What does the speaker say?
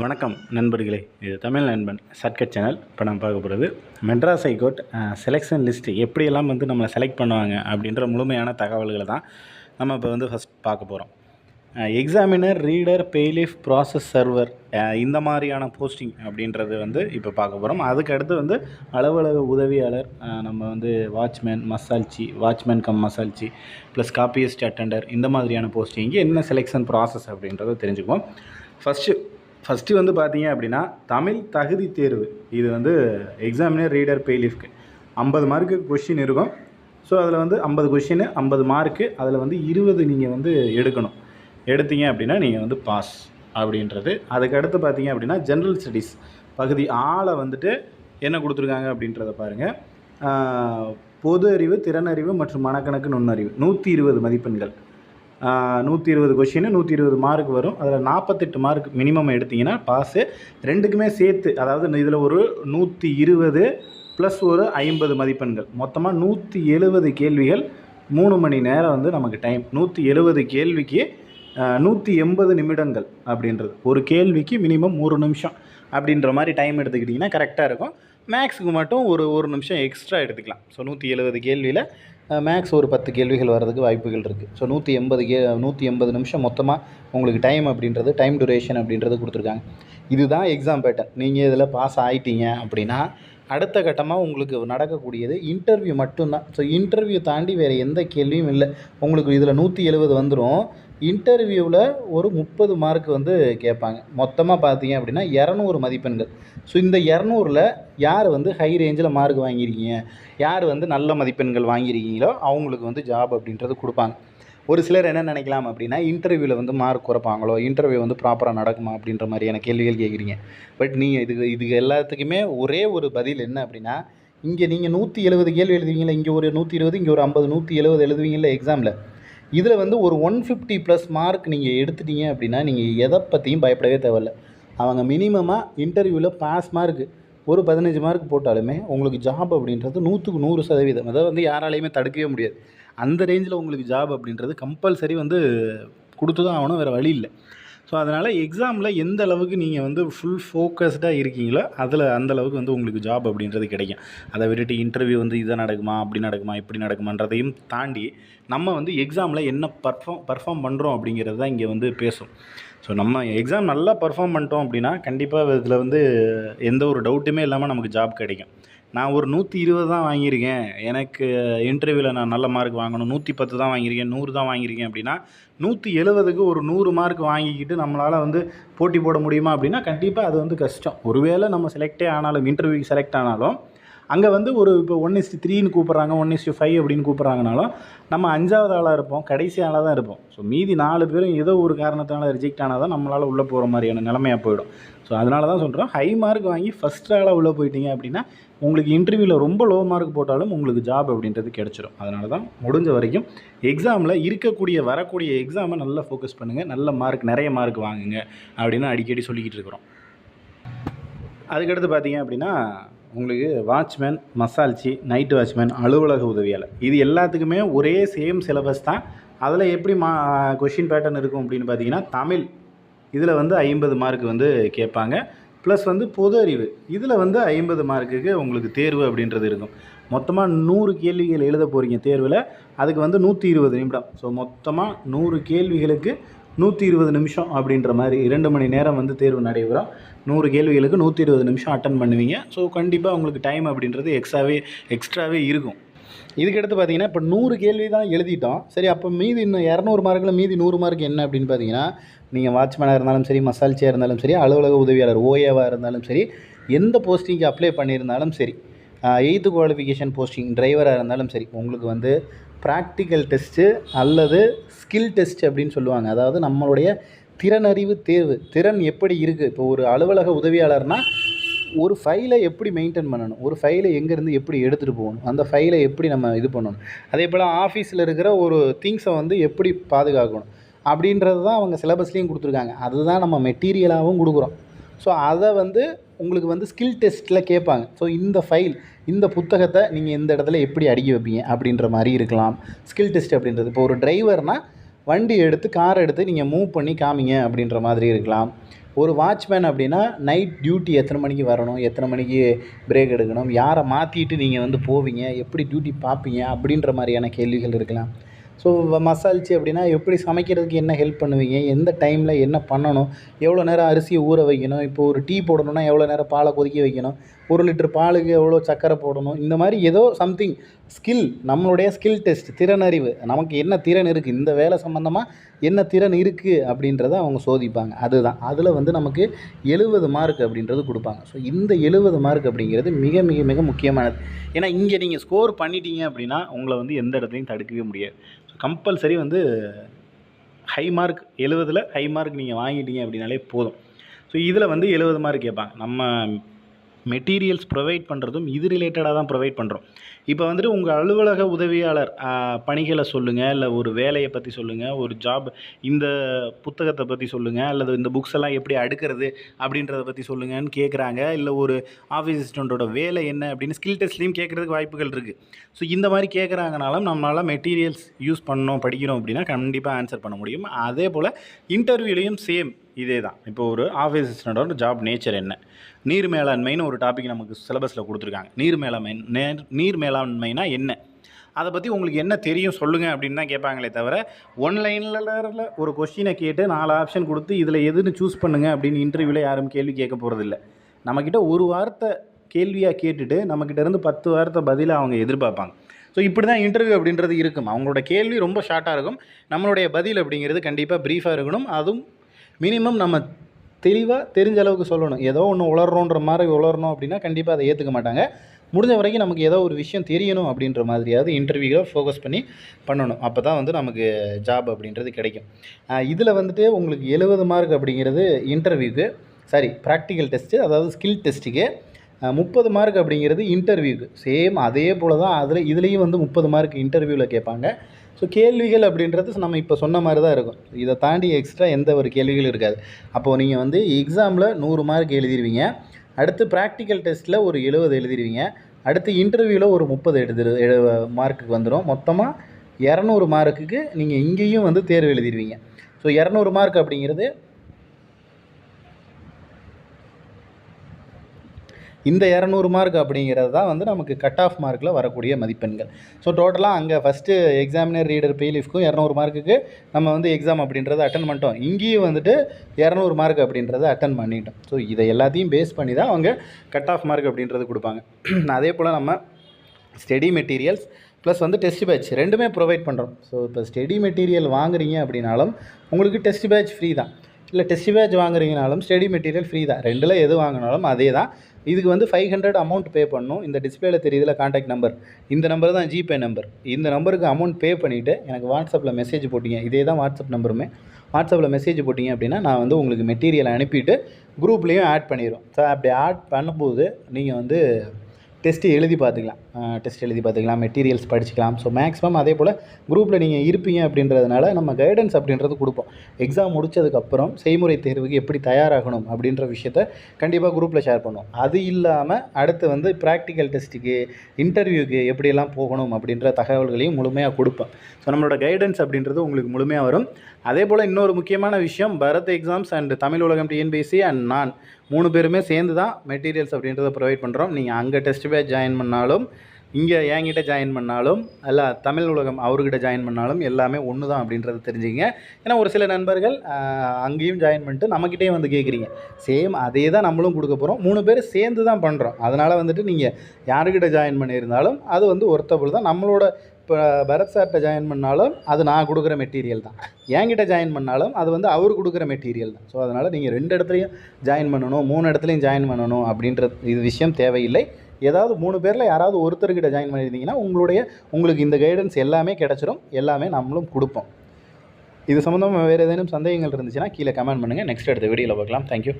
வணக்கம் நண்பர்களே இது தமிழ் நண்பன் சர்க்கட் சேனல். இப்போ நம்ம பார்க்க போகிறது மெட்ராஸ் ஹைகோர்ட் செலெக்ஷன் லிஸ்ட்டு எப்படியெல்லாம் வந்து நம்மளை செலக்ட் பண்ணுவாங்க அப்படின்ற முழுமையான தகவல்களை தான் நம்ம இப்போ வந்து ஃபஸ்ட் பார்க்க போகிறோம் examiner reader bailiff process server இந்த மாதிரியான போஸ்டிங் அப்படின்றது வந்து இப்போ பார்க்க போகிறோம் அதுக்கு அடுத்து வந்து அலுவலக உதவியாளர் நம்ம வந்து வாட்ச்மேன் மசால்ச்சி வாட்ச்மேன் கம் மசால்ச்சி ப்ளஸ் காப்பியஸ்ட் அட்டெண்டர் இந்த மாதிரியான போஸ்டிங்கு என்ன செலெக்ஷன் ப்ராசஸ் அப்படின்றத தெரிஞ்சுக்குவோம். ஃபஸ்ட்டு ஃபஸ்ட்டு வந்து பார்த்தீங்க அப்படின்னா தமிழ் தகுதி தேர்வு. இது வந்து எக்ஸாமினர் ரீடர் பெய்லிஃப்க்கு ஐம்பது மார்க்கு கொஷின் இருக்கும். ஸோ அதில் வந்து ஐம்பது கொஷின் ஐம்பது மார்க்கு அதில் வந்து இருபது நீங்கள் வந்து எடுக்கணும். எடுத்தீங்க அப்படின்னா நீங்கள் வந்து பாஸ் அப்படின்றது. அதுக்கு அடுத்து பார்த்தீங்க அப்படின்னா ஜென்ரல் ஸ்டடீஸ் பகுதி ஆளை வந்துட்டு என்ன கொடுத்துருக்காங்க அப்படின்றத பாருங்கள் பொது அறிவு திறனறிவு மற்றும் மனக்கணக்கு நுண்ணறிவு. நூற்றி இருபது மதிப்பெண்கள். நூற்றி இருபது கொஷின் நூற்றி இருபது மார்க் வரும். அதில் நாற்பத்தெட்டு மார்க் மினிமம் எடுத்திங்கன்னா பாஸு ரெண்டுக்குமே சேர்த்து அதாவது இதில் ஒரு நூற்றி இருபது ப்ளஸ் ஒரு ஐம்பது மதிப்பெண்கள். மொத்தமாக நூற்றி எழுபது கேள்விகள் மூணு மணி நேரம் வந்து நமக்கு டைம் நூற்றி எழுபது கேள்விக்கு நூற்றி எண்பது நிமிடங்கள் அப்படின்றது. ஒரு கேள்விக்கு மினிமம் ஒரு நிமிஷம் அப்படின்ற மாதிரி டைம் எடுத்துக்கிட்டிங்கன்னா கரெக்டாக இருக்கும். மேக்ஸுக்கு மட்டும் ஒரு ஒரு நிமிஷம் எக்ஸ்ட்ரா எடுத்துக்கலாம். ஸோ நூற்றி எழுபது கேள்வியில் மேக்ஸ் ஒரு பத்து கேள்விகள் வர்றதுக்கு வாய்ப்புகள் இருக்குது ஸோ நூற்றி எண்பது கே நூற்றி எண்பது நிமிஷம் மொத்தமாக உங்களுக்கு டைம் அப்படின்றது டைம் டுரேஷன் அப்படின்றது கொடுத்துருக்காங்க. இதுதான் எக்ஸாம் பேட்டர்ன் நீங்கள் இதில் பாஸ் ஆகிட்டீங்க அப்படின்னா அடுத்த கட்டமாக உங்களுக்கு நடக்கக்கூடியது இன்டர்வியூ மட்டும்தான். ஸோ இன்டர்வியூ தாண்டி வேறு எந்த கேள்வியும் இல்லை. உங்களுக்கு இதில் நூற்றி எழுபது வந்துடும் இன்டர்வியூவில் ஒரு முப்பது மார்க் வந்து கேட்பாங்க. மொத்தமாக பார்த்தீங்க அப்படின்னா இரநூறு மதிப்பெண்கள். ஸோ இந்த இரநூறுல யார் வந்து ஹை ரேஞ்சில் மார்க் வாங்கியிருக்கீங்க? யார் வந்து நல்ல மதிப்பெண்கள் வாங்கியிருக்கீங்களோ அவங்களுக்கு வந்து ஜாப் அப்படின்றது கொடுப்பாங்க. ஒரு சிலர் என்ன நினைக்கலாம் அப்படின்னா இன்டர்வியூவில் வந்து மார்க் குறைப்பாங்களோ? இன்டர்வியூ வந்து ப்ராப்பராக நடக்குமா? அப்படின்ற மாதிரியான கேள்விகள் கேட்குறீங்க. பட் நீங்கள் இதுக்கு இதுக்கு எல்லாத்துக்குமே ஒரே ஒரு பதில் என்ன அப்படின்னா இங்கே நீங்கள் நூற்றி எழுபது கேள்வி எழுதுவீங்களா இங்கே ஒரு நூற்றி இருபது இங்கே ஒரு ஐம்பது நூற்றி எழுபது எழுதுவீங்களா எக்ஸாமில் இதில் வந்து ஒரு ஒன் ஃபிஃப்டி ப்ளஸ் மார்க் நீங்கள் எடுத்துட்டீங்க அப்படின்னா நீங்கள் எதை பற்றியும் பயப்படவே தேவையில்ல. அவங்க மினிமமாக இன்டர்வியூவில் பாஸ் மார்க் ஒரு பதினஞ்சு மார்க் போட்டாலுமே உங்களுக்கு ஜாப் அப்படின்றது நூற்றுக்கு நூறு சதவீதம். அதை வந்து யாராலையுமே தடுக்கவே முடியாது. அந்த ரேஞ்சில் உங்களுக்கு ஜாப் அப்படின்றது கம்பல்சரி வந்து கொடுத்து தான் ஆகணும் வேறு வழி இல்லை. ஸோ அதனால் எக்ஸாமில் எந்த அளவுக்கு நீங்கள் வந்து ஃபுல் ஃபோக்கஸ்டாக இருக்கீங்களோ அதில் அந்தளவுக்கு வந்து உங்களுக்கு ஜாப் அப்படின்றது கிடைக்கும். அதை விட்டுட்டு இன்டர்வியூ வந்து இதை நடக்குமா அப்படி நடக்குமா இப்படி நடக்குமான்றதையும் தாண்டி நம்ம வந்து எக்ஸாமில் என்ன பர்ஃபார்ம் பர்ஃபார்ம் பண்ணுறோம் அப்படிங்கிறது தான் இங்கே வந்து பேசும். ஸோ நம்ம எக்ஸாம் நல்லா பர்ஃபார்ம் பண்ணிட்டோம் அப்படின்னா கண்டிப்பாக இதில் வந்து எந்த ஒரு டவுட்டுமே இல்லாமல் நமக்கு ஜாப் கிடைக்கும். நான் ஒரு நூற்றி இருபது தான் வாங்கியிருக்கேன். எனக்கு இன்டர்வியூவில் நான் நல்ல மார்க் வாங்கணும். நூற்றி பத்து தான் வாங்கியிருக்கேன். நூறு தான் வாங்கியிருக்கேன் அப்படின்னா நூற்றி எழுபதுக்கு ஒரு நூறு மார்க் வாங்கிக்கிட்டு நம்மளால் வந்து போட்டி போட முடியுமா அப்படின்னா கண்டிப்பாக அது வந்து கஷ்டம். ஒருவேளை நம்ம செலக்டே ஆனாலும் இன்டர்வியூக்கு செலக்ட் ஆனாலும் அங்கே வந்து ஒரு இப்போ ஒன் இஸ்டி த்ரீன்னு கூப்பிட்றாங்க ஒன் இஸ்டி ஃபைவ் அப்படின்னு கூப்பிட்றாங்கனாலும் நம்ம அஞ்சாவது ஆளாக இருப்போம் கடைசி ஆளாக தான் இருப்போம். ஸோ மீதி நாலு பேரும் ஏதோ ஒரு காரணத்தினால ரிஜெக்ட் ஆனால் தான் நம்மளால் உள்ளே போகிற மாதிரியான நிலமையாக போயிடும். ஸோ அதனால தான் சொல்கிறோம் ஹை மார்க் வாங்கி ஃபஸ்ட் ஆளாக உள்ளே போயிட்டீங்க அப்படின்னா உங்களுக்கு இன்டர்வியூவில் ரொம்ப லோ மார்க் போட்டாலும் உங்களுக்கு ஜாப் அப்படின்றது கிடச்சிடும் அதனால தான் முடிஞ்ச வரைக்கும் எக்ஸாமில் இருக்கக்கூடிய வரக்கூடிய எக்ஸாமை நல்லா ஃபோக்கஸ் பண்ணுங்கள் நல்ல மார்க் நிறைய மார்க் வாங்குங்க அப்படின்னு அடிக்கடி சொல்லிக்கிட்டு இருக்கிறோம். அதுக்கடுத்து பார்த்தீங்க அப்படின்னா உங்களுக்கு வாட்ச்மேன் மசால்ச்சி நைட் வாட்ச்மேன் அலுவலக உதவியாளர். இது எல்லாத்துக்குமே ஒரே சேம் சிலபஸ் தான். அதில் எப்படி மா கொஷின் பேட்டர்ன் இருக்கும் அப்படின்னு பார்த்தீங்கன்னா தமிழ். இதில் வந்து ஐம்பது மார்க் வந்து கேட்பாங்க. ப்ளஸ் வந்து பொது அறிவு. இதில் வந்து ஐம்பது மார்க்குக்கு உங்களுக்கு தேர்வு அப்படின்றது இருக்கும். மொத்தமாக நூறு கேள்விகள் எழுத போகிறீங்க தேர்வில். அதுக்கு வந்து நூற்றி இருபது நிமிடம். ஸோ மொத்தமாக நூறு கேள்விகளுக்கு நூற்றி இருபது நிமிஷம் அப்படின்ற மாதிரி இரண்டு மணி நேரம் வந்து தேர்வு நடைபெறும். நூறு கேள்விகளுக்கு நூற்றி இருபது நிமிஷம் அட்டன் பண்ணுவீங்க. ஸோ கண்டிப்பாக உங்களுக்கு டைம் அப்படின்றது எக்ஸ்ட்ராவே எக்ஸ்ட்ராவே இருக்கும். இதுக்கடுத்து பார்த்தீங்கன்னா இப்போ நூறு கேள்வி தான் எழுதிட்டோம். சரி அப்போ மீதி இன்னும் இரநூறு மார்க்கில் மீதி நூறு மார்க் என்ன அப்படின்னு பார்த்தீங்கன்னா நீங்கள் வாட்ச்மேனாக இருந்தாலும் சரி மசால்ச்சியாக இருந்தாலும் சரி அலுவலக உதவியாளர் ஓஏவாக இருந்தாலும் சரி எந்த போஸ்டிங்க்கு அப்ளை பண்ணியிருந்தாலும் சரி எயித்து குவாலிஃபிகேஷன் போஸ்டிங் டிரைவராக இருந்தாலும் சரி உங்களுக்கு வந்து ப்ராக்டிக்கல் டெஸ்ட்டு அல்லது ஸ்கில் டெஸ்ட் அப்படின்னு சொல்லுவாங்க. அதாவது நம்மளுடைய திறனறிவு தேர்வு திறன் எப்படி இருக்குது இப்போ ஒரு அலுவலக உதவியாளர்னால் ஒரு ஃபைலை எப்படி மெயின்டைன் பண்ணணும்? ஒரு ஃபைலை எங்கேருந்து எப்படி எடுத்துகிட்டு போகணும்? அந்த ஃபைலை எப்படி நம்ம இது பண்ணணும்? அதே போல் ஆஃபீஸில் இருக்கிற ஒரு திங்ஸை வந்து எப்படி பாதுகாக்கணும்? அப்படின்றது தான் அவங்க சிலபஸ்லேயும் கொடுத்துருக்காங்க. அதுதான் நம்ம மெட்டீரியலாகவும் கொடுக்குறோம். ஸோ அதை வந்து உங்களுக்கு வந்து ஸ்கில் டெஸ்ட்டில் கேட்பாங்க. ஸோ இந்த ஃபைல் இந்த புத்தகத்தை நீங்கள் இந்த இடத்துல எப்படி அடுக்கி வைப்பீங்க? அப்படின்ற மாதிரி இருக்கலாம். ஸ்கில் டெஸ்ட் அப்படின்றது. இப்போ ஒரு டிரைவர்னால் வண்டி எடுத்து கார் எடுத்து நீங்கள் மூவ் பண்ணி காமிங்க அப்படின்ற மாதிரி இருக்கலாம். ஒரு வாட்ச்மேன் அப்படின்னா நைட் டியூட்டி எத்தனை மணிக்கு வரணும் எத்தனை மணிக்கு பிரேக் எடுக்கணும் யாரை மாற்றிட்டு நீங்கள் வந்து போவீங்க எப்படி டியூட்டி பார்ப்பீங்க அப்படின்ற மாதிரியான கேள்விகள் இருக்கலாம். ஸோ மசால்ச்சி அப்படின்னா எப்படி சமைக்கிறதுக்கு என்ன ஹெல்ப் பண்ணுவீங்க எந்த டைமில் என்ன பண்ணணும் எவ்வளோ நேரம் அரிசியை ஊற வைக்கணும் இப்போ ஒரு டீ போடணும்னா எவ்வளோ நேரம் பாலை கொதிக்க வைக்கணும் ஒரு லிட்டர் பாலுக்கு எவ்வளோ சர்க்கரை போடணும்? இந்த மாதிரி ஏதோ சம்திங் ஸ்கில் நம்மளுடைய ஸ்கில் டெஸ்ட் திறனறிவு நமக்கு என்ன திறன் இருக்குது இந்த வேலை சம்மந்தமாக என்ன திறன் இருக்குது அப்படின்றத அவங்க சோதிப்பாங்க. அதுதான். அதில் வந்து நமக்கு எழுபது மார்க் அப்படின்றது கொடுப்பாங்க. ஸோ இந்த எழுபது மார்க் அப்படிங்கிறது மிக மிக மிக முக்கியமானது. ஏன்னா இங்கே நீங்கள் ஸ்கோர் பண்ணிட்டீங்க அப்படின்னா உங்களை வந்து எந்த இடத்துலையும் தடுக்கவே முடியாது. ஸோ கம்பல்சரி வந்து ஹை மார்க் எழுபதில் ஹை மார்க் நீங்கள் வாங்கிட்டீங்க அப்படின்னாலே போதும். ஸோ இதில் வந்து எழுபது மார்க் கேட்பாங்க. நம்ம மெட்டீரியல்ஸ் ப்ரொவைட் பண்ணுறதும் இது ரிலேட்டடாக தான் ப்ரொவைட் பண்ணுறோம் இப்போ வந்துட்டு உங்கள் அலுவலக உதவியாளர் பணிகளை சொல்லுங்கள் இல்லை ஒரு வேலையை பற்றி சொல்லுங்கள் ஒரு ஜாப் இந்த புத்தகத்தை பற்றி சொல்லுங்கள் அல்லது இந்த புக்ஸ் எல்லாம் எப்படி அடுக்கிறது அப்படின்றத பற்றி சொல்லுங்கன்னு கேட்குறாங்க இல்லை ஒரு ஆஃபீஸ் அசிஸ்டண்ட்டோட வேலை என்ன அப்படின்னு ஸ்கில் டெஸ்ட்லேயும் கேட்குறதுக்கு வாய்ப்புகள் இருக்குது ஸோ இந்த மாதிரி கேட்குறாங்கனாலும் நம்மளால் மெட்டீரியல்ஸ் யூஸ் பண்ணோம் படிக்கிறோம் அப்படின்னா கண்டிப்பாக ஆன்சர் பண்ண முடியும். அதே போல் இன்டர்வியூலேயும் சேம் இதே தான் இப்போ ஒரு ஆஃபீஸ் அசிஸ்டண்ட்டோட ஜாப் நேச்சர் என்ன? நீர் மேலாண்மைன்னு ஒரு டாபிக் நமக்கு சிலபஸில் கொடுத்துருக்காங்க. நீர் மேலாண்மை நேர் நீர் மேலாண்மைனா என்ன? அதை பற்றி உங்களுக்கு என்ன தெரியும் சொல்லுங்கள் அப்படின்னு தான் கேட்பாங்களே தவிர ஒன்லைனில் ஒரு கொஷினை கேட்டு நாலு ஆப்ஷன் கொடுத்து இதில் எதுன்னு சூஸ் பண்ணுங்கள் அப்படின்னு இன்டர்வியூவில் யாரும் கேள்வி கேட்க போகிறதில்ல நம்மக்கிட்ட ஒரு வார்த்தை கேள்வியாக கேட்டுட்டு நம்மக்கிட்ட இருந்து பத்து வார்த்தை பதிலாக அவங்க எதிர்பார்ப்பாங்க. ஸோ இப்படி தான் இன்டர்வியூ அப்படின்றது இருக்கும். அவங்களோட கேள்வி ரொம்ப ஷார்ட்டாக இருக்கும். நம்மளுடைய பதில் அப்படிங்கிறது கண்டிப்பாக ப்ரீஃபாக இருக்கணும். அதுவும் மினிமம் நம்ம தெளிவாக தெரிஞ்ச அளவுக்கு சொல்லணும். ஏதோ ஒன்று உளர்றோன்ற மாதிரி உளரணும் அப்படின்னா கண்டிப்பாக அதை ஏற்றுக்க மாட்டாங்க. முடிஞ்ச வரைக்கும் நமக்கு ஏதோ ஒரு விஷயம் தெரியணும் அப்படின்ற மாதிரியாவது இன்டர்வியூவை ஃபோக்கஸ் பண்ணி பண்ணணும். அப்போ தான் வந்து நமக்கு ஜாப் அப்படின்றது கிடைக்கும். இதில் வந்துட்டு உங்களுக்கு எழுபது மார்க் அப்படிங்கிறது இன்டர்வியூக்கு சாரி ப்ராக்டிக்கல் டெஸ்ட்டு அதாவது ஸ்கில் டெஸ்ட்டுக்கு முப்பது மார்க் அப்படிங்கிறது இன்டர்வியூக்கு சேம் அதே போல் தான் அதில் இதுலேயும் வந்து முப்பது மார்க் இன்டர்வியூவில் கேட்பாங்க. ஸோ கேள்விகள் அப்படின்றது நம்ம இப்போ சொன்ன மாதிரி தான் இருக்கும். இதை தாண்டி எக்ஸ்ட்ரா எந்த ஒரு கேள்விகளும் இருக்காது. அப்போது நீங்கள் வந்து எக்ஸாமில் நூறு மார்க் எழுதிருவீங்க. அடுத்து ப்ராக்டிக்கல் டெஸ்ட்டில் ஒரு எழுபது எழுதிருவீங்க. அடுத்து இன்டர்வியூவில் ஒரு முப்பது எடுத்து எழு மார்க்குக்கு வந்துடும் மொத்தமாக இரநூறு மார்க்குக்கு நீங்கள் இங்கேயும் வந்து தேர்வு எழுதிருவீங்க. ஸோ இரநூறு மார்க் அப்படிங்கிறது இந்த இரநூறு மார்க் அப்படிங்கிறது தான் வந்து நமக்கு கட் ஆஃப் மார்க்கில் வரக்கூடிய மதிப்பெண்கள். ஸோ டோட்டலாக அங்கே ஃபஸ்ட்டு எக்ஸாமினர் ரீடர் பெய்லிஃப்க்கும் இரநூறு மார்க்குக்கு நம்ம வந்து எக்ஸாம் அப்படின்றத அட்டன் பண்ணிட்டோம். இங்கேயும் வந்துட்டு இரநூறு மார்க் அப்படின்றத அட்டன் பண்ணிட்டோம். ஸோ இதை எல்லாத்தையும் பேஸ் பண்ணி தான் அவங்க கட் ஆஃப் மார்க் அப்படின்றது கொடுப்பாங்க. அதே போல் நம்ம ஸ்டடி மெட்டீரியல்ஸ் ப்ளஸ் வந்து டெஸ்ட் பேட்ச் ரெண்டுமே ப்ரொவைட் பண்ணுறோம் ஸோ இப்போ ஸ்டடி மெட்டீரியல் வாங்குறீங்க அப்படின்னாலும் உங்களுக்கு டெஸ்ட் பேட்ச் ஃப்ரீ தான். இல்லை டெஸ்ட் பேட்ச் வாங்குறீங்கனாலும் ஸ்டடி மெட்டீரியல் ஃப்ரீ தான். ரெண்டில் எது வாங்கினாலும் அதே தான். இதுக்கு வந்து ஃபைவ் ஹண்ட்ரட் அமௌண்ட் பே பண்ணணும். இந்த டிஸ்பிளேல தெரியுதுல காண்டாக்ட் நம்பர் இந்த நம்பர் தான் ஜிபே நம்பர் இந்த நம்பருக்கு அமௌண்ட் பே பண்ணிவிட்டு எனக்கு வாட்ஸ்அப்பில் மெசேஜ் போட்டிங்க. இதே தான் வாட்ஸ்அப் நம்பருமே வாட்ஸ்அப்பில் மெசேஜ் போட்டிங்க அப்படின்னா நான் வந்து உங்களுக்கு மெட்டீரியல் அனுப்பிட்டு குரூப்லேயும் ஆட் பண்ணிடுவோம் ஸோ அப்படி ஆட் பண்ணும்போது நீங்கள் வந்து டெஸ்ட்டு எழுதி பார்த்துக்கலாம். டெஸ்ட் எழுதி பார்த்துக்கலாம் மெட்டீரியல்ஸ் படிச்சுக்கலாம். ஸோ மேக்ஸிமம் அதே போல் குரூப்பில் நீங்கள் இருப்பீங்க அப்படின்றதுனால நம்ம கைடன்ஸ் அப்படின்றது கொடுப்போம். எக்ஸாம் முடித்ததுக்கப்புறம் செய்முறை தேர்வுக்கு எப்படி தயாராகணும் அப்படின்ற விஷயத்த கண்டிப்பாக குரூப்பில் ஷேர் பண்ணுவோம். அது இல்லாமல் அடுத்து வந்து ப்ராக்டிக்கல் டெஸ்ட்டுக்கு இன்டர்வியூக்கு எப்படியெல்லாம் போகணும் அப்படின்ற தகவல்களையும் முழுமையாக கொடுப்போம். ஸோ நம்மளோட கைடன்ஸ் அப்படின்றது உங்களுக்கு முழுமையாக வரும். அதே போல் இன்னொரு முக்கியமான விஷயம் பரத் எக்ஸாம்ஸ் அண்ட் தமிழ் உலகம் டிஎன்பிஎஸ்சி அண்ட் நான் மூணு பேருமே சேர்ந்து தான் மெட்டீரியல்ஸ் அப்படின்றத ப்ரொவைட் பண்ணுறோம் நீங்கள் அங்கே டெஸ்ட் பேட்ச் ஜாயின் பண்ணாலும் இங்கே என்கிட்ட ஜாயின் பண்ணாலும் அல்ல தமிழ் உலகம் அவர்கிட்ட ஜாயின் பண்ணாலும் எல்லாமே ஒன்று தான் அப்படின்றத தெரிஞ்சுங்க ஏன்னா ஒரு சில நண்பர்கள் அங்கேயும் ஜாயின் பண்ணிட்டு நம்மக்கிட்டே வந்து கேட்குறீங்க சேம் அதே தான் நம்மளும் கொடுக்க போகிறோம் மூணு பேர் சேர்ந்து தான் பண்ணுறோம் அதனால் வந்துட்டு நீங்கள் யாருக்கிட்ட ஜாயின் பண்ணியிருந்தாலும் அது வந்து ஒருத்தபுள் தான். நம்மளோட இப்போ பரத் சார்கிட்ட ஜாயின் பண்ணாலும் அது நான் கொடுக்குற மெட்டீரியல் தான். என்கிட்ட ஜாயின் பண்ணாலும் அது வந்து அவர் கொடுக்குற மெட்டீரியல் தான். ஸோ அதனால் நீங்கள் ரெண்டு இடத்துலையும் ஜாயின் பண்ணணும் மூணு இடத்துலையும் ஜாயின் பண்ணணும் அப்படின்ற இது விஷயம் தேவையில்லை. ஏதாவது மூணு பேரில் யாராவது ஒருத்தர்கிட்ட ஜாயின் பண்ணியிருந்தீங்கன்னா உங்களுடைய உங்களுக்கு இந்த கைடன்ஸ் எல்லாமே கிடச்சிரும். எல்லாமே நம்மளும் கொடுப்போம். இது சம்மந்தமாக வேறு ஏதேனும் சந்தேகங்கள் இருந்துச்சுன்னா கீழே கமெண்ட் பண்ணுங்கள் நெக்ஸ்ட் அடுத்த வீடியோவில் பார்க்கலாம். தேங்க்யூ